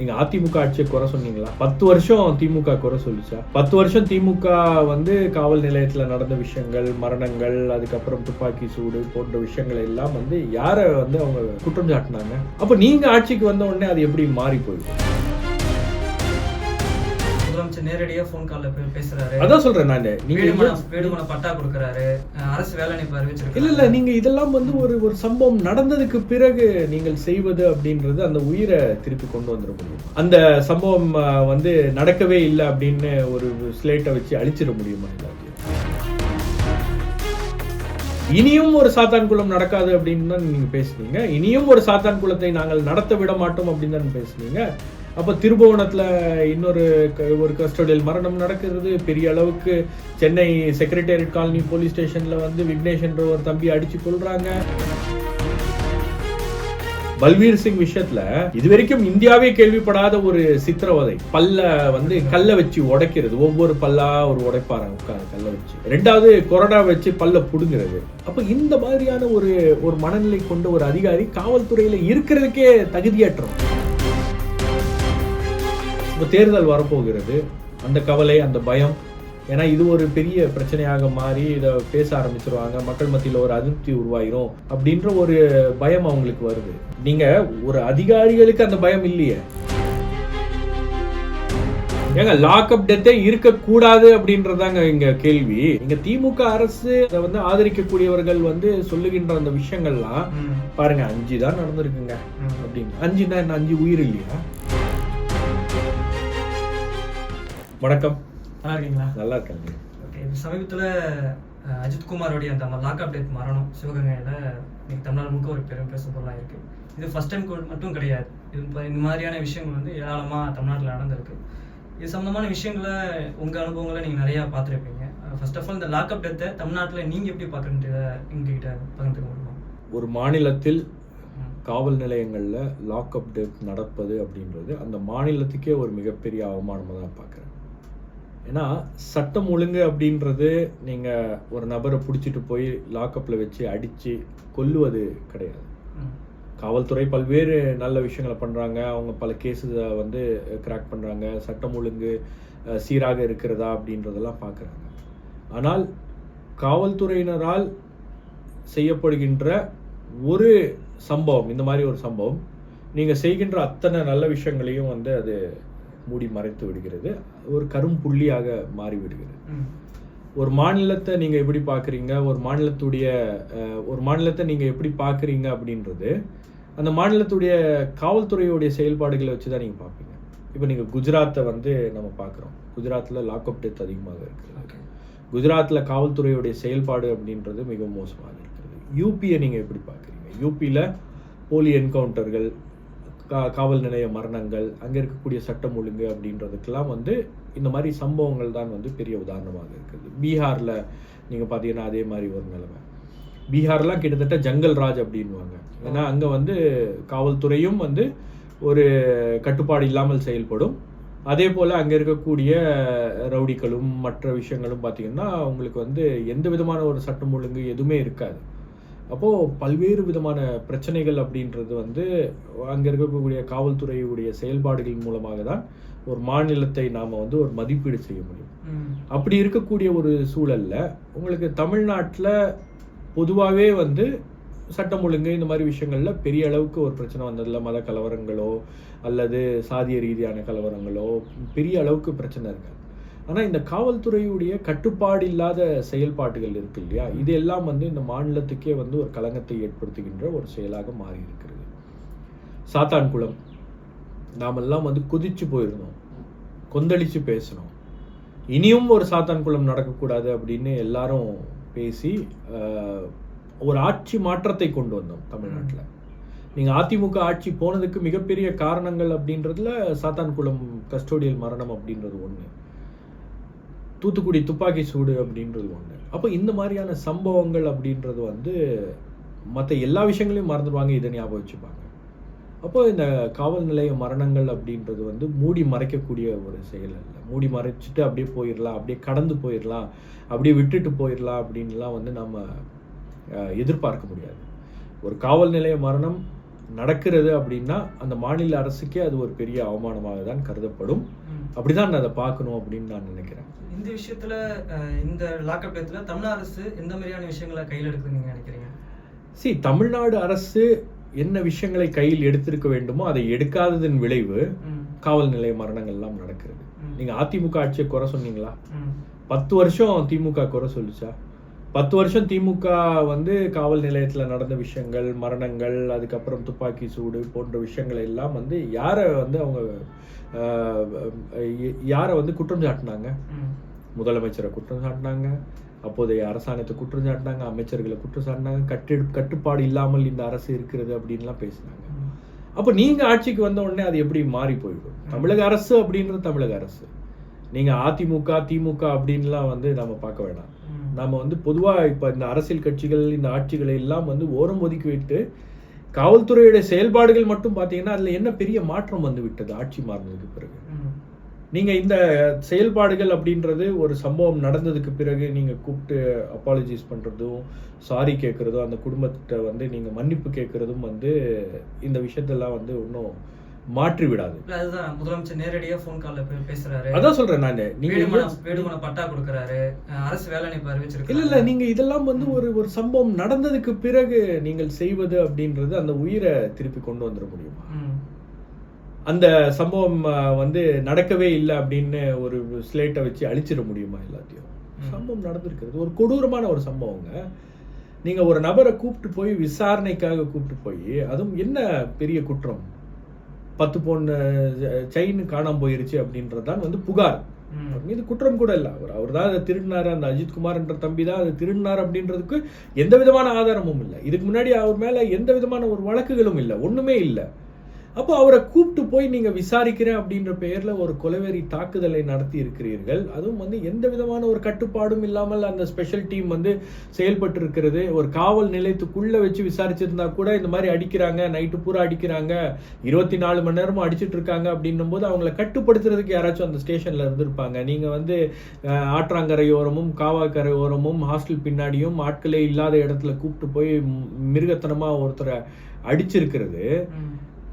நீங்க அதிமுக ஆட்சியை குறை சொன்னீங்களா? பத்து வருஷம் திமுக குறை சொல்லிச்சா? பத்து வருஷம் திமுக வந்து காவல் நிலையத்துல நடந்த விஷயங்கள் மரணங்கள் அதுக்கப்புறம் துப்பாக்கி சூடு போன்ற விஷயங்கள் எல்லாம் வந்து யாரை வந்து அவங்க குற்றம் சாட்டினாங்க? அப்ப நீங்க ஆட்சிக்கு வந்த உடனே அது எப்படி மாறி போயிடும் முதலமைச்சர் நேரடியா ஃபோன் கால்ல பேசுறாரு. அதான் சொல்றேன் நான். நீங்க வேடுமன பட்டா கொடுக்கறாரு. அரசு வேலை நிப்பு அறிவிச்சிருக்காரு இல்ல இல்ல நீங்க இதெல்லாம் வந்து ஒரு ஒரு சம்பவம் நடந்ததுக்கு பிறகு நீங்கள் செய்வது அப்படின்றது அந்த உயிரை திருப்பி கொண்டு வந்துட முடியும்? அந்த சம்பவம் வந்து நடக்கவே இல்லை அப்படின்னு ஒரு ஸ்லேட்டை வச்சு அழிச்சிட முடியுமா இனியும் ஒரு சாத்தான் குளம் நடக்காது அப்படின்னு தான் நீங்க பேசுனீங்க. இனியும் ஒரு சாத்தான் குளத்தை நாங்கள் நடத்த விட மாட்டோம் அப்படின்னு தான் பேசுனீங்க. அப்போ திருபுவனத்தில் இன்னொரு க- ஒரு கஸ்டோடியல் மரணம் நடக்கிறது. பெரிய அளவுக்கு சென்னை செக்ரட்டேரியட் காலனி போலீஸ் ஸ்டேஷனில் வந்து விக்னேஷ்ன்ற ஒரு தம்பி அடிச்சு கொள்றாங்க பல்வீர் சிங் விஷயத்துல இதுவரைக்கும் இந்தியாவே கேள்விப்படாத ஒரு சித்திரவதை. பல்ல வந்து கல்ல வச்சு உடைக்கிறது. ஒவ்வொரு பல்லா ஒரு உடைப்பாரு கல்ல வச்சு. ரெண்டாவது கொரோனா வச்சு பல்ல புடுங்கிறது. அப்ப இந்த மாதிரியான ஒரு ஒரு மனநிலை கொண்ட ஒரு அதிகாரி காவல்துறையில இருக்கிறதுக்கே தகுதியற்றோம். இப்போ தேர்தல் வரப்போகிறது. அந்த கவலை அந்த பயம். ஏன்னா இது ஒரு பெரிய பிரச்சனையாக மாறி இதை பேச ஆரம்பிச்சிருவாங்க. மக்கள் மத்தியில் ஒரு அதிருப்தி உருவாயிரும் அப்படின்ற ஒரு பயம் அவங்களுக்கு வருது. நீங்க ஒரு அதிகாரிகளுக்கு அந்த பயம் இல்லையே. ஏங்க லாக்அப் டெத்தே இருக்கக்கூடாது அப்படின்றதாங்க இங்க கேள்வி. இங்க திமுக அரசு அதை வந்து ஆதரிக்கக்கூடியவர்கள் வந்து சொல்லுகின்ற அந்த விஷயங்கள்லாம் பாருங்க அஞ்சு தான் நடந்திருக்குங்க. அப்படின்னு. அஞ்சுனா என்ன? அஞ்சு உயிர் இல்லையா? வணக்கம். நல்லா இருக்கீங்களா நல்லா இருக்காங்க ஓகே சமீபத்துல அஹ், அஜித் குமாரோடைய அந்த லாக் அப்டேட் மரணம் சிவகங்கையில இன்னைக்கு தமிழ்நாடு முழுக்க ஒரு பெரும் பேசும் பொருளா இருக்கு இது ஃபர்ஸ்ட் டைம் மட்டும் கிடையாது. இது இந்த மாதிரியான விஷயங்கள் வந்து ஏராளமா தமிழ்நாட்டுல நடந்திருக்கு. இது சம்பந்தமான விஷயங்களை உங்க அனுபவங்களை நீங்க நிறைய பார்த்துருப்பீங்க. ஃபர்ஸ்ட் ஆஃப் ஆல் இந்த லாக் அப் டெத்தை தமிழ்நாட்டுல நீங்க எப்படி பாக்குறீங்க எங்ககிட்ட பகிர்ந்துக்க முடியுமா? ஒரு மாநிலத்தில். காவல் நிலையங்கள்ல லாக்அப் டெத் நடப்பது அப்படின்றது அந்த மாநிலத்துக்கே ஒரு மிகப்பெரிய அவமானமாக தான் பார்க்குறேன். ஏன்னா சட்டம் ஒழுங்கு அப்படின்றது நீங்க ஒரு நபரை பிடிச்சிட்டு போய் லாக்அப்ல வச்சு அடிச்சு கொல்லுவது கிடையாது. காவல்துறை பல்வேறு நல்ல விஷயங்களை பண்றாங்க. அவங்க பல கேஸை வந்து கிராக் பண்றாங்க. சட்டம் ஒழுங்கு சீராக இருக்கிறதா அப்படின்றதெல்லாம் பார்க்குறாங்க ஆனால் காவல்துறையினரால் செய்யப்படுகின்ற ஒரு சம்பவம் இந்த மாதிரி ஒரு சம்பவம் நீங்க செய்கின்ற அத்தனை நல்ல விஷயங்களையும் வந்து அது மூடி மறைத்து விடுகிறது. ஒரு கரும்புள்ளியாக மாறி விடுகிறது ம். ஒரு மாநிலத்தை நீங்க எப்படி பாக்குறீங்க ஒரு மாநிலத்துடைய ஒரு மாநிலத்தை நீங்க எப்படி பாக்குறீங்க அப்படின்றது அந்த மாநிலத்துடைய காவல்துறையுடைய செயல்பாடுகளை வச்சு தான் நீங்க பார்ப்பீங்க. இப்போ நீங்க குஜராத்தை வந்து நம்ம பார்க்குறோம். குஜராத்தில் லாக்அப் டெத் அதிகமாக இருக்குது குஜராத்தில் காவல்துறையுடைய செயல்பாடு அப்படின்றது மிகவும் மோசமாக இருக்கிறது. யூபியை நீங்கள் எப்படி பார்க்குறீங்க? யூபியில் போலி என்கவுண்டர்கள் கா காவல் நிலைய மரணங்கள் அங்கே இருக்கக்கூடிய சட்டம் ஒழுங்கு அப்படின்றதுக்கெல்லாம் வந்து இந்த மாதிரி சம்பவங்கள் தான் வந்து பெரிய உதாரணமாக இருக்குது. பீகாரில் நீங்கள் பார்த்தீங்கன்னா அதே மாதிரி ஒரு நிலைமை. பீகார்லாம் கிட்டத்தட்ட ஜங்கல் ராஜ் அப்படின்வாங்க ஏன்னா அங்கே வந்து காவல்துறையும் வந்து ஒரு கட்டுப்பாடு இல்லாமல் செயல்படும். அதே போல் அங்கே இருக்கக்கூடிய ரவுடிகளும் மற்ற விஷயங்களும் பார்த்தீங்கன்னா உங்களுக்கு வந்து எந்த விதமான ஒரு சட்டம் ஒழுங்கு எதுவுமே இருக்காது. அப்போது பல்வேறு விதமான பிரச்சனைகள் அப்படின்றது வந்து அங்கே இருக்கக்கூடிய காவல்துறையுடைய செயல்பாடுகள் மூலமாக தான் ஒரு மாநிலத்தை நாம் வந்து ஒரு மதிப்பீடு செய்ய முடியும். அப்படி இருக்கக்கூடிய ஒரு சூழல்ல உங்களுக்கு தமிழ்நாட்டில் பொதுவாகவே வந்து சட்டம் ஒழுங்கு இந்த மாதிரி விஷயங்கள்ல பெரிய அளவுக்கு ஒரு பிரச்சனை வந்ததில்ல மத கலவரங்களோ அல்லது சாதிய ரீதியான கலவரங்களோ பெரிய அளவுக்கு பிரச்சனை இருக்காது ஆனால் இந்த காவல்துறையுடைய கட்டுப்பாடு இல்லாத செயல்பாடுகள் இருக்கு இல்லையா? இது எல்லாம் வந்து இந்த மாநிலத்துக்கே வந்து ஒரு களங்கத்தை ஏற்படுத்துகின்ற ஒரு செயலாக மாறி இருக்கிறது சாத்தான்குளம். நாமெல்லாம் வந்து குதிச்சு போயிருந்தோம். கொந்தளிச்சு பேசணும் இனியும் ஒரு சாத்தான்குளம் நடக்கக்கூடாது அப்படின்னு எல்லாரும் பேசி ஒரு ஆட்சி மாற்றத்தை கொண்டு வந்தோம் தமிழ்நாட்டில். நீங்கள் அதிமுக ஆட்சி போனதுக்கு மிகப்பெரிய காரணங்கள் அப்படின்றதுல சாத்தான்குளம் கஸ்டோடியல் மரணம் அப்படின்றது ஒன்று தூத்துக்குடி துப்பாக்கி சூடு அப்படின்றது ஒன்று அப்போ இந்த மாதிரியான சம்பவங்கள் அப்படின்றது வந்து மற்ற எல்லா விஷயங்களையும் மறந்துடுவாங்க இதை ஞாபகம் வச்சுப்பாங்க. அப்போ இந்த காவல் நிலைய மரணங்கள் அப்படின்றது வந்து மூடி மறைக்கக்கூடிய ஒரு செயல் இல்லை மூடி மறைச்சிட்டு அப்படியே போயிடலாம் அப்படியே கடந்து போயிடலாம் அப்படியே விட்டுட்டு போயிடலாம் அப்படின்லாம் வந்து நம்ம எதிர்பார்க்க முடியாது. ஒரு காவல் நிலைய மரணம் நடக்கிறது அப்படின்னா அந்த மாநில அரசுக்கே அது ஒரு பெரிய அவமானமாக தான் கருதப்படும். அப்படிதான் நான் அதை பார்க்கணும் அப்படின்னு நான் நினைக்கிறேன் இந்த விஷயத்துல இந்த லாக்அப் டேத்துல தமிழ் அரசு எந்த மாதிரியான விஷயங்களை கையில் எடுக்குதுன்னு நீங்க நினைக்கிறீங்க சி தமிழ்நாடு அரசு என்ன விஷயங்களை கையில் எடுத்திருக்க வேண்டுமோ அதை எடுக்காததன் விளைவு. காவல் நிலைய மரணங்கள் எல்லாம் நடக்கிறது. நீங்க அதிமுக ஆட்சியை குறை சொன்னீங்களா. பத்து வருஷம் திமுக குறை சொல்லுச்சா பத்து வருஷம் திமுக வந்து காவல் நிலையத்துல நடந்த விஷயங்கள் மரணங்கள் அதுக்கப்புறம் துப்பாக்கி சூடு போன்ற விஷயங்கள் எல்லாம் வந்து யாரை வந்து அவங்க யாரை வந்து குற்றம் சாட்டினாங்க. முதலமைச்சரை குற்றம் சாட்டினாங்க அப்போதைய அரசாங்கத்தை குற்றம் சாட்டினாங்க அமைச்சர்களை குற்றம் சாட்டினாங்க கட்டு கட்டுப்பாடு இல்லாமல் இந்த அரசு இருக்கிறது அப்படின்லாம் பேசினாங்க. அப்போ நீங்க ஆட்சிக்கு வந்த உடனே அது எப்படி மாறி போயிடும் தமிழக அரசு அப்படின்றது தமிழக அரசு நீங்க அதிமுக திமுக அப்படின்லாம் வந்து நம்ம பார்க்க வேணாம் ம். நாம வந்து பொதுவா இப்ப இந்த அரசியல் கட்சிகள் இந்த ஆட்சிகளை எல்லாம் வந்து ஓரம் ஒதுக்கி விட்டு காவல்துறையுடைய செயல்பாடுகள் மட்டும் பாத்தீங்கன்னா அதுல என்ன பெரிய மாற்றம் வந்து விட்டது ஆட்சி மாறினதுக்கு பிறகு ம். நீங்க இந்த செயல்பாடுகள் அப்படின்றது ஒரு சம்பவம் நடந்ததுக்கு பிறகு நீங்க கூப்பிட்டு அப்பாலஜிஸ் பண்றதும் சாரி கேட்கறதும் அந்த குடும்பத்திட்ட வந்து நீங்க மன்னிப்பு கேட்கறதும் வந்து இந்த விஷயத்தெல்லாம் வந்து இன்னும் மாற்றி விடாது அதுதான். முதலமைச்சர் நேரடியா ஃபோன் கால்ல பேசுறாரு. அதான் சொல்றேன் நானு. நீங்க வேடுமன பட்டா கொடுக்கறாரு. அரசு வேலை நினைப்பு அறிவிச்சிருக்காங்க இல்ல இல்ல. நீங்க இதெல்லாம் வந்து ஒரு ஒரு சம்பவம் நடந்ததுக்கு பிறகு நீங்கள் செய்வது அப்படின்றது அந்த உயிரை திருப்பி கொண்டு வந்துட முடியுமா. அந்த சம்பவம் வந்து நடக்கவே இல்லை அப்படின்னு ஒரு ஸ்லேட்டை வச்சு அழிச்சிட முடியுமா எல்லாத்தையும். சம்பவம் நடந்திருக்கிறது. ஒரு கொடூரமான ஒரு சம்பவங்க. நீங்க ஒரு நபரை கூப்பிட்டு போய் விசாரணைக்காக கூப்பிட்டு போய் அதுவும் என்ன பெரிய குற்றம்? பத்து பொண்ணு செயின் காணாம போயிருச்சு அப்படின்றதுதான் வந்து புகார். மீது குற்றம் கூட இல்லை. அவர் அவர் தான் அதை திருடினாரு. அந்த அஜித் குமார் என்ற தம்பி தான் அதை திருடினார் அப்படின்றதுக்கு எந்த விதமான ஆதாரமும் இல்லை. இதுக்கு முன்னாடி அவர் மேல எந்த விதமான ஒரு வழக்குகளும் இல்லை. ஒண்ணுமே இல்லை. அப்போ அவரை கூப்பிட்டு போய் நீங்கள் விசாரிக்கிறேன் அப்படின்ற பெயரில் ஒரு கொலைவெறி தாக்குதலை நடத்தி இருக்கிறீர்கள் அதுவும் வந்து எந்த விதமான ஒரு கட்டுப்பாடும் இல்லாமல் அந்த ஸ்பெஷல் டீம் வந்து செயல்பட்டு இருக்கிறது ஒரு காவல் நிலையத்துக்குள்ளே வச்சு விசாரிச்சிருந்தா கூட இந்த மாதிரி அடிக்கிறாங்க நைட்டு பூரா அடிக்கிறாங்க இருபத்தி நாலு மணி நேரமும் அடிச்சிட்டு இருக்காங்க அப்படின்னும் போது அவங்கள கட்டுப்படுத்துறதுக்கு யாராச்சும் அந்த ஸ்டேஷனில் இருந்திருப்பாங்க. நீங்கள் வந்து ஆற்றாங்கரையோரமும் காவாக்கரையோரமும் ஹாஸ்டல் பின்னாடியும் ஆட்களே இல்லாத இடத்துல கூப்பிட்டு போய் மிருகத்தனமாக ஒருத்தரை அடிச்சிருக்கிறது.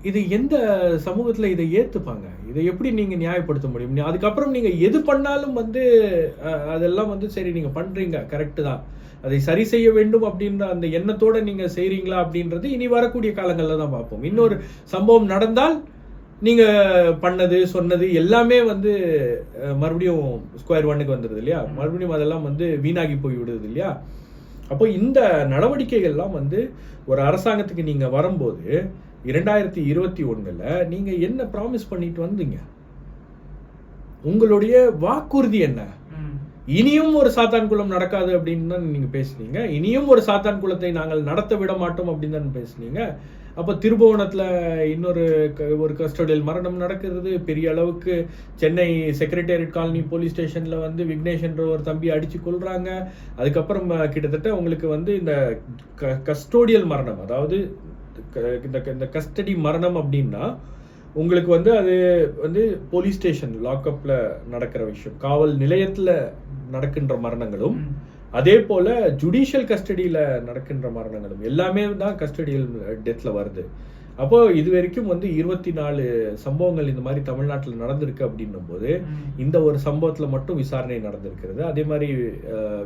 இது எந்த சமூகத்துல இதை ஏத்துப்பாங்க? இதை எப்படி நீங்க நியாயப்படுத்த முடியும்? அதுக்கப்புறம் நீங்க எது பண்ணாலும் வந்து அதெல்லாம் வந்து சரி நீங்க பண்றீங்க. கரெக்ட் தான். அதை சரி செய்ய வேண்டும் அப்படின்ற அந்த எண்ணத்தோட நீங்க செய்றீங்களா அப்படின்றது இனி வரக்கூடிய காலங்கள்ல தான் பார்ப்போம். இன்னொரு சம்பவம் நடந்தால் நீங்க பண்ணது சொன்னது எல்லாமே வந்து மறுபடியும் ஸ்கொயர் ஒன்னுக்கு வந்துடுது இல்லையா? மறுபடியும் அதெல்லாம் வந்து வீணாகி போய் விடுது இல்லையா? அப்போ இந்த நடவடிக்கைகள்லாம் வந்து ஒரு அரசாங்கத்துக்கு நீங்க வரும்போது இரண்டாயிரத்தி இருபத்தி ஒன்றில் நீங்கள் என்ன ப்ராமிஸ் பண்ணிட்டு வந்தீங்க? உங்களுடைய வாக்குறுதி என்ன? இனியும் ஒரு சாத்தான் குளம் நடக்காது அப்படின்னு தான் நீங்கள் பேசுனீங்க. இனியும் ஒரு சாத்தான் குளத்தை நாங்கள் நடத்த விட மாட்டோம் அப்படின்னு தான் பேசுனீங்க. அப்போ திருபுவனத்தில் இன்னொரு க- ஒரு கஸ்டோடியல் மரணம் நடக்கிறது. பெரிய அளவுக்கு சென்னை செக்ரட்டேரியட் காலனி போலீஸ் ஸ்டேஷனில் வந்து விக்னேஷ்ன்ற ஒரு தம்பி அடித்து கொள்கிறாங்க அதுக்கப்புறம் கிட்டத்தட்ட உங்களுக்கு வந்து இந்த க கஸ்டோடியல் மரணம் அதாவது இந்த இந்த கஸ்டடி மரணம் அப்படின்னா உங்களுக்கு வந்து அது வந்து போலீஸ் ஸ்டேஷன் லாக்அப்ல நடக்கிற விஷயம். காவல் நிலையத்துல நடக்கின்ற மரணங்களும். அதே போல ஜுடிஷியல் கஸ்டடியில நடக்கின்ற மரணங்களும். எல்லாமே தான் கஸ்டடியல் டெத்ல வருது. அப்போ இது வரைக்கும் வந்து இருபத்தி நாலு சம்பவங்கள் இந்த மாதிரி தமிழ்நாட்டில் நடந்திருக்கு அப்படின்னும் போது. இந்த ஒரு சம்பவத்துல மட்டும் விசாரணை நடந்திருக்கிறது அதே மாதிரி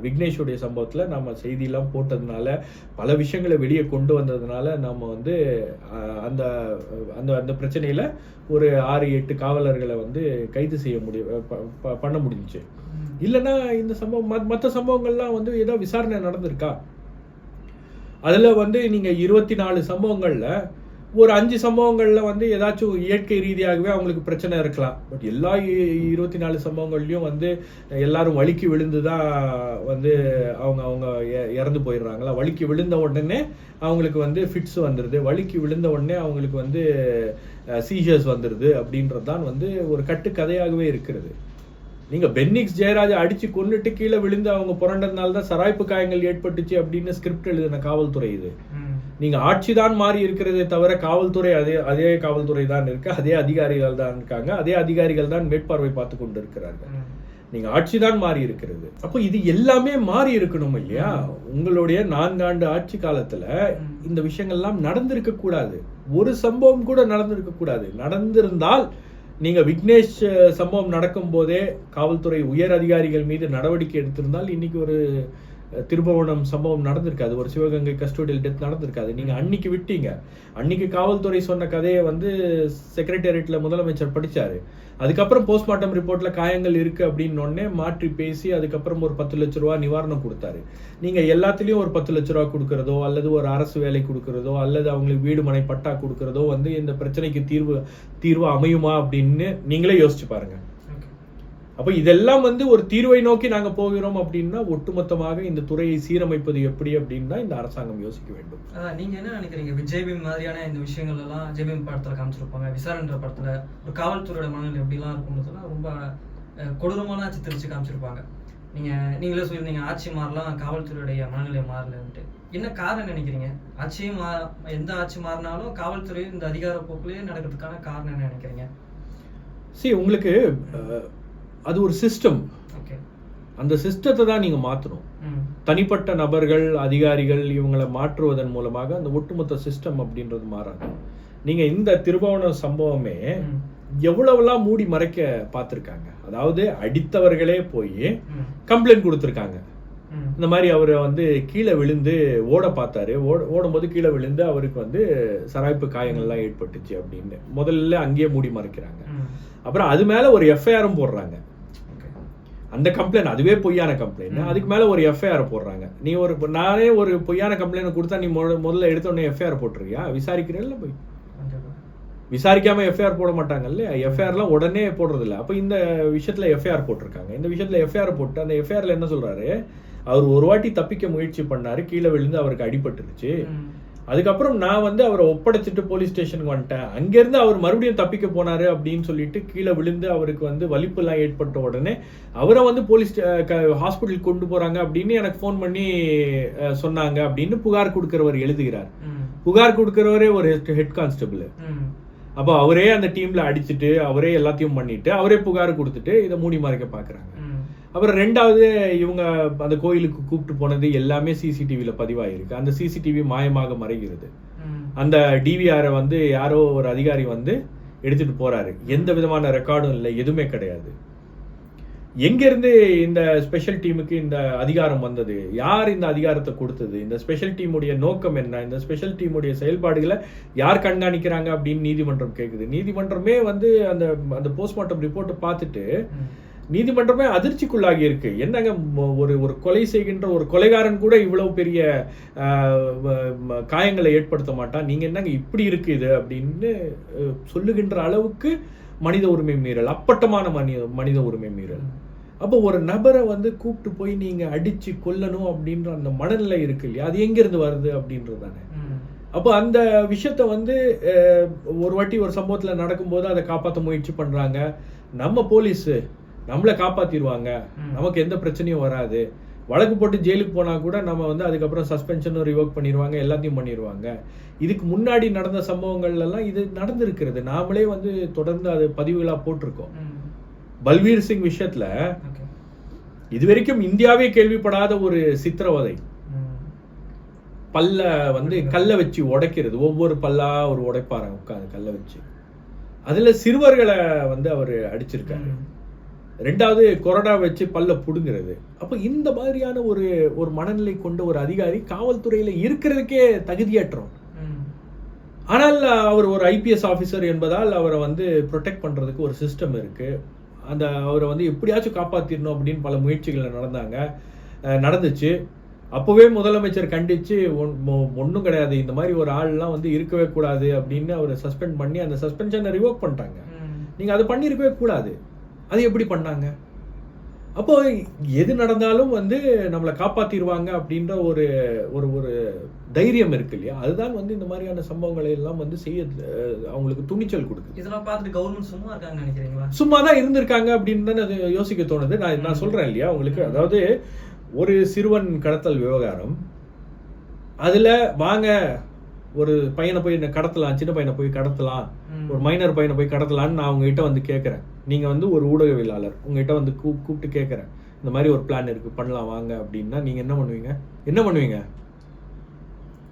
விக்னேஷுடைய சம்பவத்துல நம்ம செய்தியெல்லாம் போட்டதுனால பல விஷயங்களை வெளியே கொண்டு வந்ததுனால நம்ம வந்து அந்த அந்த அந்த பிரச்சனையில ஒரு ஆறு எட்டு காவலர்களை வந்து கைது செய்ய ப- பண்ண முடிஞ்சுச்சு. இல்லைன்னா இந்த சம்பவம் மத்த சம்பவங்கள்லாம் வந்து ஏதோ விசாரணை நடந்திருக்கா அதுல வந்து நீங்க இருபத்தி நாலு சம்பவங்கள்ல ஒரு அஞ்சு சம்பவங்களில் வந்து ஏதாச்சும் இயற்கை ரீதியாகவே அவங்களுக்கு பிரச்சனை இருக்கலாம். பட் எல்லா இ- இருபத்தி நாலு சம்பவங்கள்லையும் வந்து எல்லாரும் வலிக்கு விழுந்து தான் வந்து அவங்க அவங்க இறந்து போயிடுறாங்களா? வலிக்கு விழுந்த உடனே அவங்களுக்கு வந்து ஃபிட்ஸ் வந்துடுது வலிக்கு விழுந்த உடனே அவங்களுக்கு வந்து சீஷர்ஸ் வந்துடுது அப்படின்றது தான் வந்து ஒரு கட்டுக்கதையாகவே இருக்கிறது. நீங்கள் பென்னிக்ஸ் ஜெயராஜா அடித்து கொண்டுட்டு கீழே விழுந்து அவங்க புரண்டதுனால தான் சராய்ப்பு காயங்கள் ஏற்பட்டுச்சு அப்படின்னு ஸ்கிரிப்ட் எழுதின காவல்துறை இது. நீங்க ஆட்சி தான் மாறி இருக்கிறதே தவிர காவல்துறை அதே அதே காவல்துறை தான் இருக்கு. அதே அதிகாரிகள் தான் இருக்காங்க. அதே அதிகாரிகள் தான் மேற்பார்வை பார்த்து கொண்டு இருக்கிறார்கள் நீங்க ஆட்சி தான் மாறி இருக்கிறது. அப்போ இது எல்லாமே மாறி இருக்கணும் இல்லையா? உங்களுடைய நான்காண்டு ஆட்சி காலத்துல இந்த விஷயங்கள்லாம் நடந்திருக்க கூடாது. ஒரு சம்பவம் கூட நடந்திருக்க கூடாது. நடந்திருந்தால் நீங்க விக்னேஷ் சம்பவம் நடக்கும் போதே காவல்துறை உயர் அதிகாரிகள் மீது நடவடிக்கை எடுத்திருந்தால் இன்னைக்கு ஒரு திருபுவனம் சம்பவம் நடந்திருக்காது. ஒரு சிவகங்கை கஸ்டோடியல் டெத் நடந்திருக்காது. நீங்கள் அன்னைக்கு விட்டீங்க. அன்னைக்கு காவல்துறை சொன்ன கதையை வந்து செக்ரட்டேரியட்டில் முதலமைச்சர் படித்தார் அதுக்கப்புறம் போஸ்ட்மார்ட்டம் ரிப்போர்ட்டில் காயங்கள் இருக்குது அப்படின்னொடனே மாற்றி பேசி அதுக்கப்புறம் ஒரு பத்து லட்ச ரூபா நிவாரணம் கொடுத்தாரு. நீங்கள் எல்லாத்துலேயும் ஒரு பத்து லட்ச ரூபா கொடுக்குறதோ அல்லது ஒரு அரசு வேலை கொடுக்குறதோ அல்லது அவங்களுக்கு வீடு மனை பட்டா கொடுக்கறதோ வந்து இந்த பிரச்சனைக்கு தீர்வு தீர்வு அமையுமா அப்படின்னு நீங்களே யோசிச்சு பாருங்கள் அப்போ இதெல்லாம் வந்து ஒரு தீர்வை நோக்கி நாங்க போகிறோம் அப்படின்னா ஒட்டுமொத்தமாக இந்த துறையை சீரமைப்பது எப்படி அப்படின்னு தான் இந்த அரசாங்கம் யோசிக்க வேண்டும். நீங்க என்ன நினைக்கிறீங்க? இப்ப ஜெய்பீம் மாதிரியான இந்த விஷயங்கள் எல்லாம் ஜெய்பீம் படத்துல காமிச்சிருப்பாங்க. விசாரன்ற படத்துல ஒரு காவல்துறையோட மனநிலை எப்படிலாம் இருக்கும்னு சொன்னா ரொம்ப கொடூரமான சித்தரிச்சு காமிச்சிருப்பாங்க. நீங்க நீங்களே சொல்லியிருந்தீங்க ஆட்சி மாறலாம் காவல்துறையுடைய மனநிலை மாறலன்ட்டு. என்ன காரணம் நினைக்கிறீங்க? ஆட்சியே மா எந்த ஆட்சி மாறினாலும் காவல்துறை இந்த அதிகார போக்குலயே நடக்கிறதுக்கான காரணம் என்ன நினைக்கிறீங்க? see உங்களுக்கு அது ஒரு சிஸ்டம் அந்த சிஸ்டத்தை தான் நீங்க மாத்தணும். ம். தனிப்பட்ட நபர்கள் அதிகாரிகள் இவங்களை மாற்றுவதன் மூலமாக அந்த ஒட்டுமொத்த சிஸ்டம் அப்படின்றது மாறாது. நீங்க இந்த திருபுவனம் சம்பவமே ம், எவ்வளவெல்லாம் மூடி மறைக்க பார்த்திருக்காங்க? அதாவது அடித்தவர்களே போய் கம்ப்ளைண்ட் கொடுத்துருக்காங்க. இந்த மாதிரி அவர் வந்து கீழே விழுந்து ஓட பார்த்தாரு. ஓட ஓடும்போது கீழே விழுந்து அவருக்கு வந்து சராய்ப்பு காயங்கள்லாம் ஏற்பட்டுச்சு அப்படின்னு. முதல்ல அங்கேயே மூடி மறைக்கிறாங்க. அப்புறம் அது மேல ஒரு எஃப்ஐஆரும் போடுறாங்க. அந்த கம்ப்ளைண்ட் அதுவே பொய்யான கம்ப்ளைண்ட். அதுக்கு மேல ஒரு எஃப்ஐஆர் போடுறாங்க. நீ ஒரு நானே ஒரு பொய்யான கம்ப்ளைண்ட் கொடுத்தா நீ முத- முதல்ல எடுத்த உடனே எஃப்ஐஆர் போட்டுருக்கியா விசாரிக்கிறேன்ல போய். விசாரிக்காம எஃப்ஐஆர் போட மாட்டாங்கல்ல எஃப்ஐஆர்லாம் உடனே போடுறது இல்ல அப்ப இந்த விஷயத்துல எஃப்ஐஆர் போட்டிருக்காங்க. இந்த விஷயத்துல எஃப்ஐஆர் போட்டு அந்த எஃப்ஐஆர்ல என்ன சொல்றாரு? அவர் ஒரு வாட்டி தப்பிக்க முயற்சி பண்ணாரு. கீழே விழுந்து அவருக்கு அடிபட்டுருச்சு. அதுக்கப்புறம் நான் வந்து அவரை ஒப்படைச்சிட்டு போலீஸ் ஸ்டேஷனுக்கு வந்துட்டேன். அங்கிருந்து அவர் மறுபடியும் தப்பிக்க போனாரு அப்படின்னு சொல்லிட்டு கீழே விழுந்து அவருக்கு வந்து வலிப்புலாம் ஏற்பட்ட உடனே அவரை வந்து போலீஸ் ஹாஸ்பிட்டல் கொண்டு போறாங்க அப்படின்னு எனக்கு ஃபோன் பண்ணி சொன்னாங்க அப்படின்னு புகார் கொடுக்கிறவர் எழுதுகிறார். புகார் கொடுக்கிறவரே ஒரு ஹெட் கான்ஸ்டபிள். அப்போ அவரே அந்த டீம்ல அடிச்சுட்டு அவரே எல்லாத்தையும் பண்ணிட்டு அவரே புகார் கொடுத்துட்டு இதை மூடி மறைக்க பாக்குறாங்க. ம், அப்புறம் ரெண்டாவது இவங்க அந்த கோயிலுக்கு கூப்பிட்டு போனது எல்லாமே சிசிடிவில பதிவாயிருக்கு. அந்த சிசிடிவி மாயமாக மறைகிறது. அந்த டிவிஆரை வந்து யாரோ ஒரு அதிகாரி வந்து எடுத்துட்டு போறாரு. எந்த விதமான ரெக்கார்டும் இல்லை எதுவுமே கிடையாது. எங்க இருந்து இந்த ஸ்பெஷல் டீமுக்கு இந்த அதிகாரம் வந்தது? யார் இந்த அதிகாரத்தை கொடுத்தது? இந்த ஸ்பெஷல் டீமுடைய நோக்கம் என்ன? இந்த ஸ்பெஷல் டீமுடைய செயல்பாடுகளை யார் கண்காணிக்கிறாங்க அப்படின்னு நீதிமன்றம் கேக்குது. நீதிமன்றமே வந்து அந்த அந்த போஸ்ட்மார்ட்டம் ரிப்போர்ட்டை பார்த்துட்டு. நீதிமன்றமே அதிர்ச்சிக்குள்ளாகி இருக்கு. என்னங்க ஒரு ஒரு கொலை செய்கின்ற ஒரு கொலைகாரன் கூட இவ்வளவு பெரிய காயங்களை ஏற்படுத்த மாட்டான். நீங்க என்னங்க இப்படி இருக்கு இது அப்படின்னு சொல்லுகின்ற அளவுக்கு மனித உரிமை மீறல் அப்பட்டமான மனித மனித உரிமை மீறல். அப்போ ஒரு நபரை வந்து கூப்பிட்டு போய் நீங்க அடிச்சு கொல்லணும் அப்படின்ற அந்த மனநிலை இருக்கு இல்லையா? அது எங்க இருந்து வருது அப்படின்றது தானே. அப்போ அந்த விஷயத்த வந்து அஹ், ஒரு வாட்டி ஒரு சம்பவத்துல நடக்கும்போது அதை காப்பாற்ற முயற்சி பண்றாங்க. நம்ம போலீஸ் நம்மளை காப்பாத்திடுவாங்க. நமக்கு எந்த பிரச்சனையும் வராது. வழக்கு போட்டு ஜெயிலுக்கு போனா கூட நம்ம வந்து அதுக்கப்புறம் சஸ்பென்ஷனும் ரிவோக் பண்ணிடுவாங்க எல்லாத்தையும் பண்ணிடுவாங்க. இதுக்கு முன்னாடி நடந்த சம்பவங்கள்ல எல்லாம் இது நடந்திருக்கிறது. நாமளே வந்து தொடர்ந்து அது பதிவுகளா போட்டிருக்கோம். பல்வீர் சிங் விஷயத்துல ஓகே. இதுவரைக்கும் இந்தியாவே கேள்விப்படாத ஒரு சித்திரவதை. பல்ல வந்து கல்லை வச்சு உடைக்கிறது. ஒவ்வொரு பல்லா ஒரு உடைப்பாரு உட்காந்து கல்லை வச்சு. அதுல சிறுவர்களை வந்து அவர் அடிச்சிருக்காரு. ரெண்டாவது கொரடா வச்சு பல்ல புடுங்கிறது. அப்ப இந்த மாதிரியான ஒரு ஒரு மனநிலை கொண்ட ஒரு அதிகாரி காவல்துறையில இருக்கிறதுக்கே தகுதியற்றோம். ஆனால் அவர் ஒரு ஐபிஎஸ் ஆஃபீஸர் என்பதால் அவரை வந்து ப்ரொடெக்ட் பண்றதுக்கு ஒரு சிஸ்டம் இருக்கு. அந்த அவரை வந்து எப்படியாச்சும் காப்பாத்திடணும் அப்படின்னு பல முயற்சிகள் நடந்தாங்க. நடந்துச்சு. அப்போவே முதலமைச்சர் கண்டிச்சு ஒன்றும் கிடையாது. இந்த மாதிரி ஒரு ஆள்லாம் வந்து இருக்கவே கூடாது அப்படின்னு அவரை சஸ்பெண்ட் பண்ணி அந்த சஸ்பென்ஷனை ரிவோக் பண்ணிட்டாங்க. ம். நீங்க அதை பண்ணியிருக்கவே கூடாது. அது எப்படி பண்ணாங்க? அப்போ எது நடந்தாலும் வந்து நம்மளை காப்பாத்திடுவாங்க அப்படின்ற ஒரு ஒரு ஒரு தைரியம் இருக்கு இல்லையா? அதுதான் வந்து இந்த மாதிரியான சம்பவங்களை எல்லாம் வந்து செய்ய அவங்களுக்கு துணிச்சல் கொடுக்குது. இதெல்லாம் பார்த்துட்டு கவர்மெண்ட் சும்மா இருக்காங்கன்னு நினைக்கிறீங்களா? சும்மா தான் இருந்திருக்காங்க அப்படின்னு தானே அது யோசிக்க தோணுது. நான் நான் சொல்றேன் இல்லையா உங்களுக்கு? அதாவது ஒரு சிறுவன் கடத்தல் விவகாரம். அதுல வாங்க ஒரு பையனை போய் என்ன கடத்தலாம் சின்ன பையனை போய் கடத்தலாம். ஒரு மைனர் பையனை போய் கடத்தலாம்னு நான் உங்ககிட்ட வந்து கேட்குறேன் நீங்க வந்து ஒரு ஊடகவியலாளர் உங்ககிட்ட வந்து கூ கூப்பிட்டு கேட்குறேன் இந்த மாதிரி ஒரு பிளான் இருக்கு பண்ணலாம் வாங்க அப்படின்னா நீங்க என்ன பண்ணுவீங்க? என்ன பண்ணுவீங்க?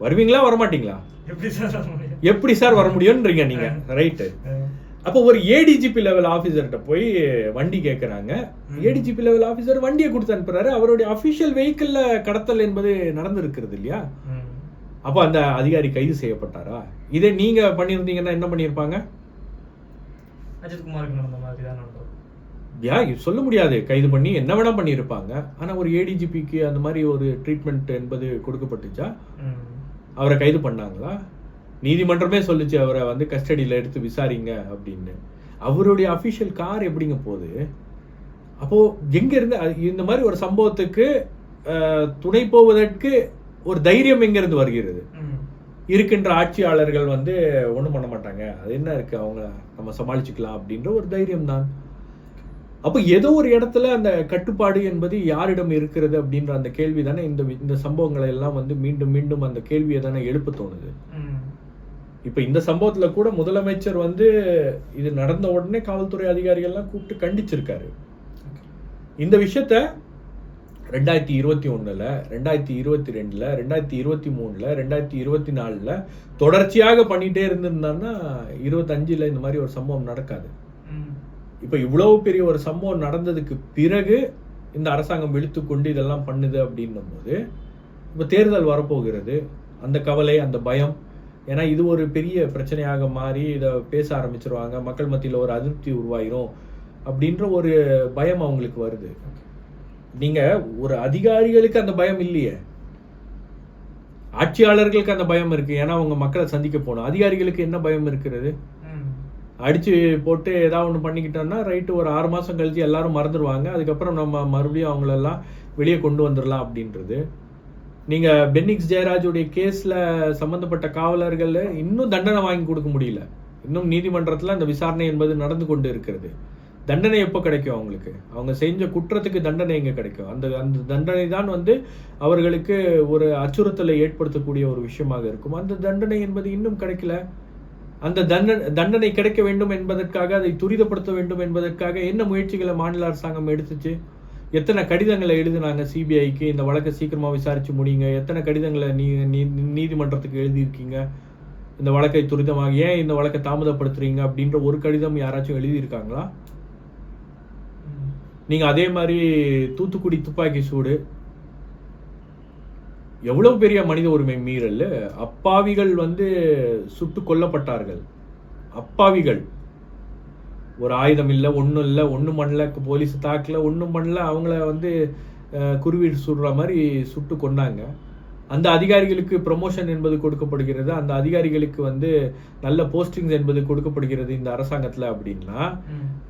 வருவீங்களா வரமாட்டீங்களா? எப்படி சார் எப்படி சார் வர முடியும்ன்றீங்க நீங்க? ரைட்டு அப்போ ஒரு ஏடிஜிபி லெவல் ஆஃபீஸர்கிட்ட போய் வண்டி கேட்குறாங்க. ஏடிஜிபி லெவல் ஆஃபீஸர் வண்டியை கொடுத்து அனுப்புறாரு. அவருடைய அஃபிஷியல் வெஹிக்கிளில் கடத்தல் என்பது நடந்திருக்கிறது இல்லையா. அப்போ அந்த அதிகாரி கைது செய்யப்பட்டாரா? இதே நீங்க பண்ணியிருந்தீங்கன்னா என்ன பண்ணியிருப்பாங்க? அஜித் குமாருக்கு நடந்த மாதிரி தான் நடந்தது யா சொல்ல முடியாது. கைது பண்ணி என்ன வேணா பண்ணியிருப்பாங்க. ஆனா ஒரு ஏடிஜிபிக்கு அந்த மாதிரி ஒரு ட்ரீட்மெண்ட் என்பது கொடுக்கப்பட்டுச்சா. அவரை கைது பண்ணாங்களா? நீதிமன்றமே சொல்லுச்சு அவரை வந்து கஸ்டடியில் எடுத்து விசாரிங்க அப்படின்னு. அவருடைய அஃபிஷியல் கார் எப்படிங்க போகுது? அப்போ எங்க இருந்து அது- இந்த மாதிரி ஒரு சம்பவத்துக்கு துணை போவதற்கு ஒரு தைரியம் எங்க இருந்து வருகிறது. இருக்கின்ற ஆட்சியாளர்கள் வந்து ஒண்ணும் பண்ண மாட்டாங்க. அது என்ன இருக்கு? அவங்க நம்ம சமாளிச்சுக்கலாம் அப்படின்ற ஒரு தைரியம் தான் அப்போ ஏதோ ஒரு இடத்துல அந்த கட்டுப்பாடு என்பது யாரிடம் இருக்கிறது அப்படின்ற அந்த கேள்வி தானே இந்த இந்த சம்பவங்களை எல்லாம் வந்து மீண்டும் மீண்டும் அந்த கேள்வியை தானே எழுப்ப தோணுது. இப்போ இந்த சம்பவத்துல கூட முதலமைச்சர் வந்து இது நடந்த உடனே காவல்துறை அதிகாரிகள்லாம் கூப்பிட்டு கண்டிச்சிருக்காரு. இந்த விஷயத்த ரெண்டாயிரத்தி இருபத்தி ஒண்ணுல ரெண்டாயிரத்தி இருபத்தி ரெண்டுல ரெண்டாயிரத்தி இருபத்தி மூணுல ரெண்டாயிரத்தி இருபத்தி நாலுல தொடர்ச்சியாக பண்ணிட்டே இருந்திருந்தான்னா இருபத்தஞ்சுல இந்த மாதிரி ஒரு சம்பவம் நடக்காது. இப்போ இவ்வளவு பெரிய ஒரு சம்பவம் நடந்ததுக்கு பிறகு இந்த அரசாங்கம் இழுத்துக்கொண்டு இதெல்லாம் பண்ணுது அப்படின்னும் போது இப்போ தேர்தல் வரப்போகிறது. அந்த கவலை அந்த பயம் ஏன்னா இது ஒரு பெரிய பிரச்சனையாக மாறி இதை பேச ஆரம்பிச்சிருவாங்க. மக்கள் மத்தியில் ஒரு அதிருப்தி உருவாயிரும் அப்படின்ற ஒரு பயம் அவங்களுக்கு வருது. நீங்க ஒரு அதிகாரிகளுக்கு அந்த பயம் இல்லையே. ஆட்சியாளர்களுக்கு அந்த பயம் இருக்கு. ஏன்னா அவங்க மக்களை சந்திக்க போகணும். அதிகாரிகளுக்கு என்ன பயம் இருக்கிறது. அடிச்சு போட்டு ஏதாவது ஒன்று பண்ணிக்கிட்டோம்னா ரைட்டு ஒரு ஆறு மாசம் கழிச்சு எல்லாரும் மறந்துடுவாங்க அதுக்கப்புறம் நம்ம மறுபடியும் அவங்களெல்லாம் வெளியே கொண்டு வந்துடலாம் அப்படின்றது. நீங்க பென்னிக்ஸ் ஜெயராஜுடைய கேஸ்ல சம்பந்தப்பட்ட காவலர்கள் இன்னும் தண்டனை வாங்கி கொடுக்க முடியல. இன்னும் நீதிமன்றத்துல அந்த விசாரணை என்பது நடந்து கொண்டு இருக்கிறது. தண்டனை எப்போ கிடைக்கும் அவங்களுக்கு? அவங்க செஞ்ச குற்றத்துக்கு தண்டனை எங்கே கிடைக்கும்? அந்த அந்த தண்டனை தான் வந்து அவர்களுக்கு ஒரு அச்சுறுத்தலை ஏற்படுத்தக்கூடிய ஒரு விஷயமாக இருக்கும். அந்த தண்டனை என்பது இன்னும் கிடைக்கல. அந்த தண்டனை தண்டனை கிடைக்க வேண்டும் என்பதற்காக அதை துரிதப்படுத்த வேண்டும் என்பதற்காக என்ன முயற்சிகளை மாநில அரசாங்கம் எடுத்துச்சு? எத்தனை கடிதங்களை எழுதினாங்க சிபிஐக்கு? இந்த வழக்கை சீக்கிரமாக விசாரிச்சு முடியுங்க எத்தனை கடிதங்களை நீ நீ- நீதிமன்றத்துக்கு எழுதியிருக்கீங்க? இந்த வழக்கை துரிதமாக ஏன் இந்த வழக்கை தாமதப்படுத்துறீங்க? அப்படின்ற ஒரு கடிதம் யாராச்சும் எழுதியிருக்காங்களா? நீங்கள் அதே மாதிரி தூத்துக்குடி துப்பாக்கி சூடு. எவ்வளவு பெரிய மனித உரிமை மீறல் அப்பாவிகள் வந்து சுட்டு கொல்லப்பட்டார்கள். அப்பாவிகள். ஒரு ஆயுதம் இல்லை ஒன்றும் இல்லை ஒன்றும் பண்ணல போலீஸ் தாக்கல ஒன்றும் பண்ணல அவங்கள வந்து குருவீடு குருவி சுடுற மாதிரி சுட்டு கொன்னாங்க. அந்த அதிகாரிகளுக்கு ப்ரமோஷன் என்பது கொடுக்கப்படுகிறது. அந்த அதிகாரிகளுக்கு வந்து நல்ல போஸ்டிங்ஸ் என்பது கொடுக்கப்படுகிறது இந்த அரசாங்கத்தில் அப்படின்னா.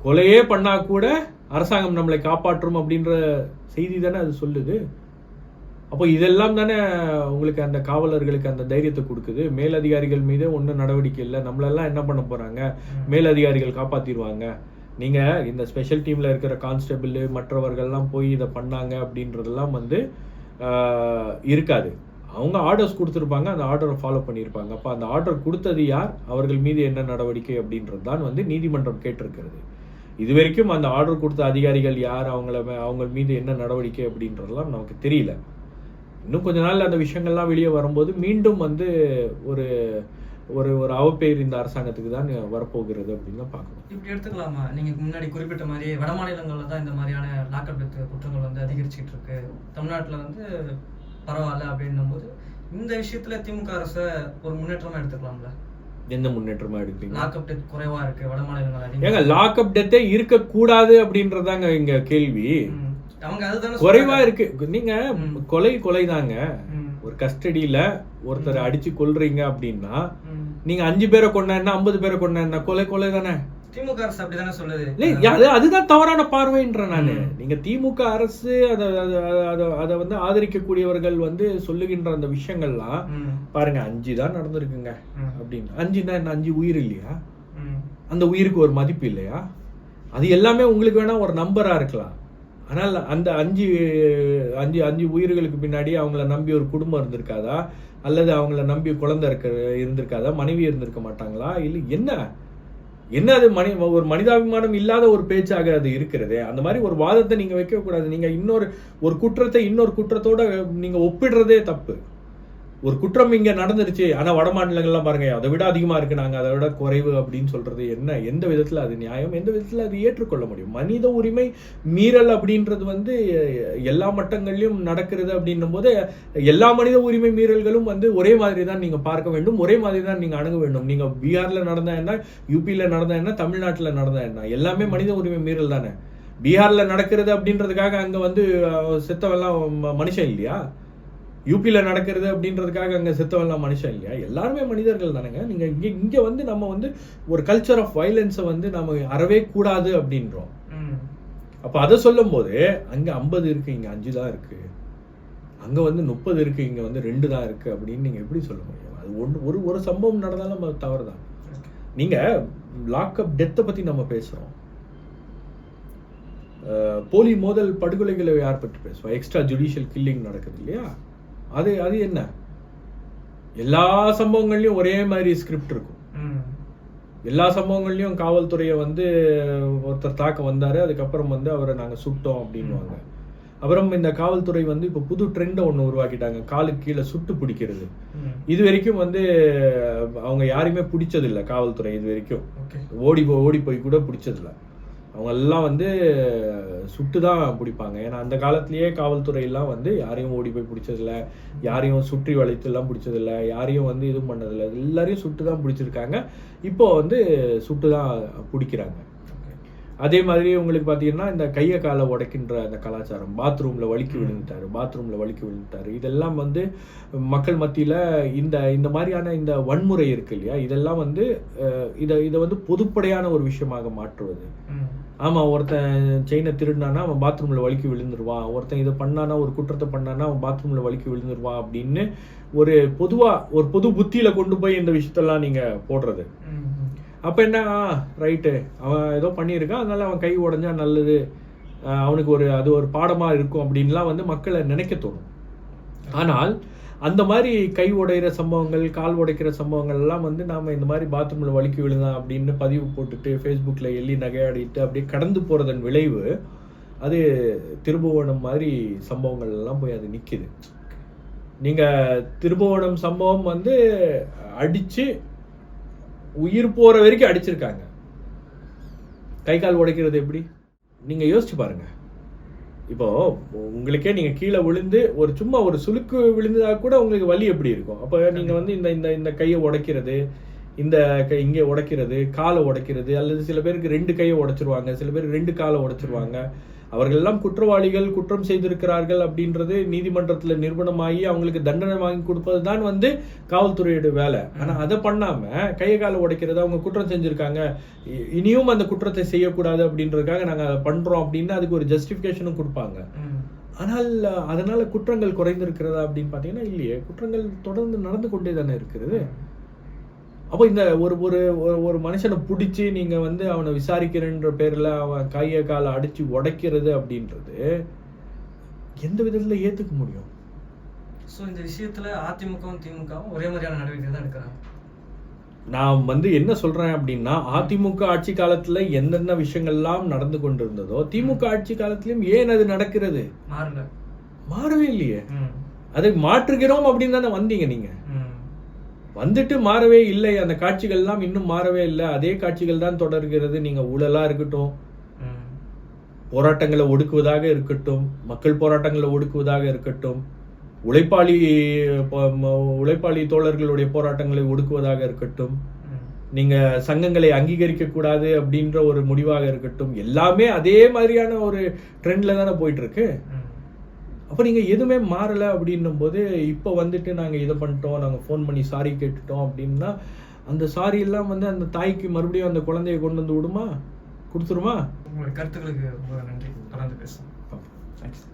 கொலையே பண்ணா கூட அரசாங்கம் நம்மளை காப்பாற்றும் அப்படின்ற செய்தி தானே அது சொல்லுது. அப்போ இதெல்லாம் தானே உங்களுக்கு அந்த காவலர்களுக்கு அந்த தைரியத்தை கொடுக்குது. மேலதிகாரிகள் மீது ஒன்றும் நடவடிக்கை இல்லை. நம்மளெல்லாம் என்ன பண்ண போறாங்க? மேலதிகாரிகள் காப்பாத்திடுவாங்க. நீங்க இந்த ஸ்பெஷல் டீம்ல இருக்கிற கான்ஸ்டபிள் மற்றவர்கள்லாம் போய் இதை பண்ணாங்க அப்படின்றதெல்லாம் வந்து இருக்காது. அவங்க ஆர்டர்ஸ் கொடுத்துருப்பாங்க அந்த ஆர்டரை ஃபாலோ பண்ணியிருப்பாங்க. அப்போ அந்த ஆர்டர் கொடுத்தது யார்? அவர்கள் மீது என்ன நடவடிக்கை அப்படின்றது தான் வந்து நீதிமன்றம் கேட்டிருக்கிறது. இது வரைக்கும் அந்த ஆர்டர் கொடுத்த அதிகாரிகள் யார்? அவங்கள மே- அவங்க மீது என்ன நடவடிக்கை அப்படின்றதெல்லாம் நமக்கு தெரியல. இன்னும் கொஞ்ச நாள் அந்த விஷயங்கள்லாம் வெளியே வரும்போது மீண்டும் வந்து ஒரு ஒரு ஒரு அவப்பெயர் இந்த அரசாங்கத்துக்கு தான் வரப்போகிறது அப்படின்னு பார்க்கணும் இப்படி எடுத்துக்கலாமா நீங்க முன்னாடி குறிப்பிட்ட மாதிரி வட மாநிலங்கள்ல தான் இந்த மாதிரியான லாக்அப் குற்றங்கள் வந்து அதிகரிச்சுட்டு இருக்கு தமிழ்நாட்டுல வந்து பரவாயில்ல அப்படின்னும் போது இந்த விஷயத்துல திமுக அரசை ஒரு முன்னேற்றமா எடுத்துக்கலாம்ல எந்த முன்னேற்றமா எடுப்பீங்க லாக்அப் டெத் குறைவா இருக்கு வட மாநிலங்கள் ஏங்க லாக்அப் டெத்தே இருக்கக்கூடாது அப்படின்றதாங்க இங்க கேள்வி. அவங்க அதுதானே குறைவா. இருக்கு நீங்க. கொலை கொலை தாங்க. ஒரு கஸ்டடியில ஒருத்தரை அடிச்சு கொல்றீங்க அப்படின்னா. நீங்க அஞ்சு பேரை கொண்டா என்ன ஐம்பது பேரை கொண்டா என்ன கொலை கொலை தானே திமுக அரசு அப்படிதானே சொல்லுது அதுதான் தவறான பார்வைன்ற நானு. நீங்க திமுக அரசு அத அத- அத- அத வந்து ஆதரிக்கக்கூடியவர்கள் வந்து சொல்லுகின்ற அந்த விஷயங்கள்லாம். பாருங்க அஞ்சு தான் நடந்திருக்குங்க. அப்படின்னு அஞ்சுன்னா என்ன அஞ்சு உயிர் இல்லையா. அந்த உயிருக்கு ஒரு மதிப்பு இல்லையா அது எல்லாமே உங்களுக்கு வேணா ஒரு நம்பரா இருக்கலாம் ஆனால் அந்த அஞ்சு அஞ்சு அஞ்சு உயிர்களுக்கு பின்னாடி அவங்கள நம்பி ஒரு குடும்பம் இருந்திருக்காதா? அல்லது அவங்கள நம்பி குழந்தை இருக்க இருந்திருக்காதா? மனைவி இருந்திருக்க மாட்டாங்களா? இல்லை என்ன? என்ன அது மனி ஒரு மனிதாபிமானம் இல்லாத ஒரு பேச்சாக அது இருக்கிறது? அந்த மாதிரி ஒரு வாதத்தை நீங்கள் வைக்கக்கூடாது. நீங்கள் இன்னொரு ஒரு குற்றத்தை இன்னொரு குற்றத்தோட நீங்கள் ஒப்பிடுறதே தப்பு. ஒரு குற்றம் இங்க நடந்துருச்சு. ஆனா வட மாநிலங்கள்லாம் பாருங்க அதை விட அதிகமா இருக்கு. நாங்க அதை விட குறைவு அப்படின்னு சொல்றது என்ன? எந்த விதத்துல அது நியாயம்? எந்த விதத்துல அது ஏற்றுக்கொள்ள முடியும்? மனித உரிமை மீறல் அப்படின்றது வந்து எல்லா மட்டங்கள்லயும் நடக்கிறது அப்படின்னும் போது எல்லா மனித உரிமை மீறல்களும் வந்து ஒரே மாதிரி தான் நீங்க பார்க்க வேண்டும். ஒரே மாதிரி தான் நீங்க அணுக வேண்டும். நீங்க பீகாரில் நடந்தா என்ன? யூபியில் நடந்தா என்ன? தமிழ்நாட்டுல நடந்தா என்ன? எல்லாமே மனித உரிமை மீறல் தானே? பீகாரில் நடக்கிறது அப்படின்றதுக்காக அங்க வந்து செத்தவெல்லாம் ம- மனுஷன் இல்லையா? யூபியில் நடக்கிறது அப்படின்றதுக்காக அங்கே செத்தவெல்லாம் மனுஷன் இல்லையா? எல்லாருமே மனிதர்கள் தானேங்க. நீங்கள் இங்கே இங்கே வந்து நம்ம வந்து ஒரு கல்ச்சர் ஆஃப் வயலன்ஸை வந்து நம்ம அறவே கூடாது அப்படின்றோம். அப்போ அதை சொல்லும்போது அங்கே ஐம்பது இருக்கு இங்கே அஞ்சு தான் இருக்கு. அங்கே வந்து முப்பது இருக்கு இங்கே வந்து ரெண்டு தான் இருக்கு அப்படின்னு நீங்கள் எப்படி சொல்ல முடியும்? அது ஒன்று ஒரு ஒரு சம்பவம் நடந்தாலும் நம்ம தவறு தான் நீங்கள் லாக்அப் டெத்தை பற்றி நம்ம பேசுகிறோம் போலி மோதல் படுகொலைகளை யார் பற்றி பேசுவோம் எக்ஸ்ட்ரா ஜுடிஷியல் கில்லிங் நடக்குது இல்லையா? அது அது என்ன? எல்லா சம்பவங்கள்லையும் ஒரே மாதிரி ஸ்கிரிப்ட் இருக்கும். எல்லா சம்பவங்கள்லையும் காவல்துறையை வந்து ஒருத்தர் தாக்க வந்தாரு அதுக்கப்புறம் வந்து அவரை நாங்கள் சுட்டோம் அப்படின்னுவாங்க. அப்புறம் இந்த காவல்துறை வந்து இப்போ புது ட்ரெண்டை ஒன்று உருவாக்கிட்டாங்க காலுக்கு கீழே சுட்டு பிடிக்கிறது. இது வரைக்கும் வந்து அவங்க யாரையுமே பிடிச்சதில்ல காவல்துறை இது வரைக்கும். ஓடி போ ஓடி போய் கூட பிடிச்சதில்ல. அவங்க எல்லாம் வந்து சுட்டு தான் பிடிப்பாங்க. ஏன்னா அந்த காலத்திலேயே காவல்துறை எல்லாம் வந்து யாரையும் ஓடி போய் பிடிச்சதில்ல. யாரையும் சுற்றி வளைத்து எல்லாம் பிடிச்சதில்ல. யாரையும் வந்து இதுவும் பண்ணதில்ல. எல்லாரையும் சுட்டு தான் பிடிச்சிருக்காங்க. இப்போ வந்து சுட்டு தான் பிடிக்கிறாங்க. அதே மாதிரி உங்களுக்கு பார்த்தீங்கன்னா இந்த கையை காலை உடைக்கின்ற அந்த கலாச்சாரம் பாத்ரூம்ல வலிக்கி விழுந்துட்டாரு பாத்ரூம்ல வலிக்கி விழுந்துட்டாரு. இதெல்லாம் வந்து மக்கள் மத்தியில இந்த இந்த மாதிரியான இந்த வன்முறை இருக்கு இல்லையா? இதெல்லாம் வந்து இதை இதை வந்து பொதுப்படையான ஒரு விஷயமாக மாற்றுவது. ம் ஆமா ஒருத்தன் செயினை திருடினானா அவன் பாத்ரூம்ல வலிக்கி விழுந்துருவான் ஒருத்தன் இதை பண்ணானா ஒரு குற்றத்தை பண்ணானா அவன் பாத்ரூம்ல வலிக்கி விழுந்துருவான் அப்படின்னு ஒரு பொதுவா ஒரு பொது புத்தியில கொண்டு போய் இந்த விஷயத்தெல்லாம் நீங்க போடுறது. அப்போ என்ன? ரைட்டு அவன் ஏதோ பண்ணியிருக்கான். அதனால அவன் கை உடைஞ்சா நல்லது. அவனுக்கு ஒரு அது ஒரு பாடமாக இருக்கும் அப்படின்லாம் வந்து மக்களை நினைக்க தோணும். ஆனால் அந்த மாதிரி கை உடையிற சம்பவங்கள் கால் உடைக்கிற சம்பவங்கள் எல்லாம் வந்து நாம் இந்த மாதிரி பாத்ரூமில் வலிக்கு விழுந்தான் அப்படின்னு பதிவு போட்டுட்டு ஃபேஸ்புக்கில் எள்ளி நகையாடிட்டு அப்படியே கடந்து போகிறதன் விளைவு அது திருபுவனம் மாதிரி சம்பவங்கள் எல்லாம் போய் அது நிற்கிது நீங்கள் திருபுவனம் சம்பவம் வந்து அடித்து உயிர் போகிற வரைக்கும் அடிச்சிருக்காங்க. கை கால் உடைக்கிறது எப்படி? நீங்கள் யோசிச்சு பாருங்கள் இப்போ உங்களுக்கே நீங்க கீழே விழுந்து ஒரு சும்மா ஒரு சுளுக்கு விழுந்ததா கூட உங்களுக்கு வலி எப்படி இருக்கும்? அப்ப நீங்க வந்து இந்த இந்த இந்த கையை உடைக்கிறது இந்த கை இங்கே உடைக்கிறது காலை உடைக்கிறது அல்லது சில பேருக்கு ரெண்டு கையை உடைச்சிருவாங்க சில பேர் ரெண்டு காலை உடைச்சிருவாங்க. அவர்கள் எல்லாம் குற்றவாளிகள் குற்றம் செய்திருக்கிறார்கள் அப்படின்றது நீதிமன்றத்தில் நிரூபணமாகி அவங்களுக்கு தண்டனை வாங்கி கொடுப்பது தான் வந்து காவல்துறையோட வேலை. ஆனா அதை பண்ணாம கையை காலை உடைக்கிறது அவங்க குற்றம் செஞ்சுருக்காங்க இ- இனியும் அந்த குற்றத்தை செய்யக்கூடாது அப்படின்றதுக்காக நாங்கள் அதை பண்றோம் அப்படின்னு அதுக்கு ஒரு ஜஸ்டிஃபிகேஷனும் கொடுப்பாங்க. ஆனால் அதனால குற்றங்கள் குறைந்திருக்கிறதா அப்படின்னு பார்த்தீங்கன்னா இல்லையே. குற்றங்கள் தொடர்ந்து நடந்து கொண்டே தானே இருக்கிறது. அப்போ இந்த ஒரு ஒரு ஒரு- மனுஷனை பிடிச்சி நீங்க வந்து அவனை விசாரிக்கிறன்ற பேர்ல அவன் கையை காலை அடிச்சு உடைக்கிறது அப்படின்றது எந்த விதத்துல ஏத்துக்க முடியும்? ஸோ இந்த விஷயத்துல அதிமுகவும் திமுகவும் ஒரே மாதிரியான நடவடிக்கை தான் எடுக்கிறாங்க நான் வந்து என்ன சொல்றேன் அப்படின்னா அதிமுக ஆட்சி காலத்துல என்னென்ன விஷயங்கள்லாம் நடந்து கொண்டிருந்ததோ திமுக ஆட்சி காலத்திலயும் ஏன் அது நடக்கிறது? மாறல மாறவே இல்லையே. அதை மாற்றுகிறோம் அப்படின்னு தானே வந்தீங்க நீங்க. ம் வந்துட்டு மாறவே இல்லை. அந்த காட்சிகள் எல்லாம் இன்னும் மாறவே இல்லை. அதே காட்சிகள் தான் தொடர்கிறது. நீங்க ஊழலா இருக்கட்டும் போராட்டங்களை ஒடுக்குவதாக இருக்கட்டும் மக்கள் போராட்டங்களை ஒடுக்குவதாக இருக்கட்டும் உழைப்பாளி உழைப்பாளி தோழர்களுடைய போராட்டங்களை ஒடுக்குவதாக இருக்கட்டும் நீங்க சங்கங்களை அங்கீகரிக்க கூடாது அப்படின்ற ஒரு முடிவாக இருக்கட்டும் எல்லாமே அதே மாதிரியான ஒரு ட்ரெண்ட்ல தானே போயிட்டு இருக்கு? அப்போ நீங்க எதுவுமே மாறல அப்படின்னும் போது இப்போ வந்துட்டு நாங்க இதை பண்ணிட்டோம் நாங்க ஃபோன் பண்ணி சாரி கேட்டுட்டோம் அப்படின்னா அந்த சாரி எல்லாம் வந்து அந்த தாய்க்கு மறுபடியும் அந்த குழந்தைய கொண்டு வந்து விடுமா? கொடுத்துருமா? உங்களுடைய கருத்துக்களுக்கு ரொம்ப நன்றி. தொடர்ந்து பேசுவோம். தேங்க்ஸ்